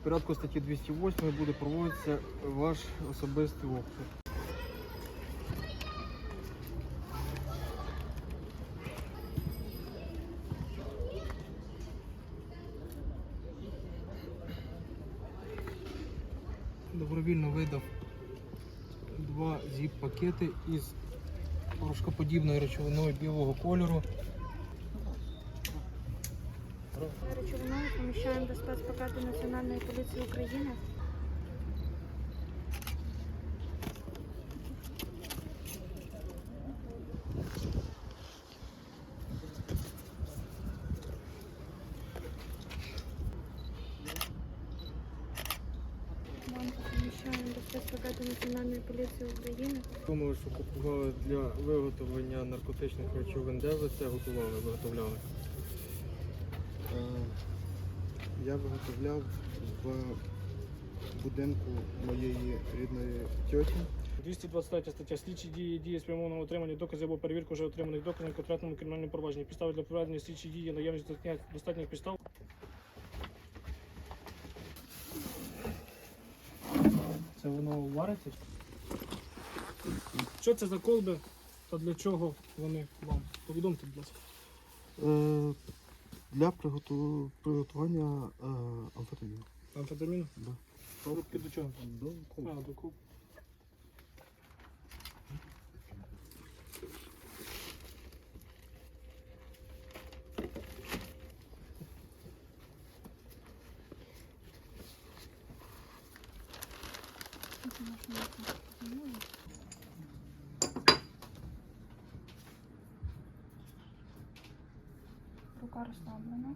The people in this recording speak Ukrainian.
в порядку статті 208 буде проводитися ваш особистий обшук. Добровільно видав два зіп-пакети із порошкоподібною речовиною білого кольору. Речовиною поміщаємо до спецпакету Національної поліції України. Спецпакету Національної поліції України. Думали, що для виготовлення наркотичних речовин. Де ви це готували, виготовляли? Е, Я виготовляв в будинку моєї рідної тьоті. 223 стаття слідчі дії, дії спрямованого отримання доказів або перевірку вже отриманих доказів конкретному кримінальному провадженні. Підстави для проведення слідчі дії, наявність достатніх підстав. Це воно вариться? Що це за колби та для чого вони вам? Повідомте, будь ласка. Для приготу- приготування е, амфетаміну. Амфетамін? Да. Коробки до чого? До А, до куб. Рука розслаблена.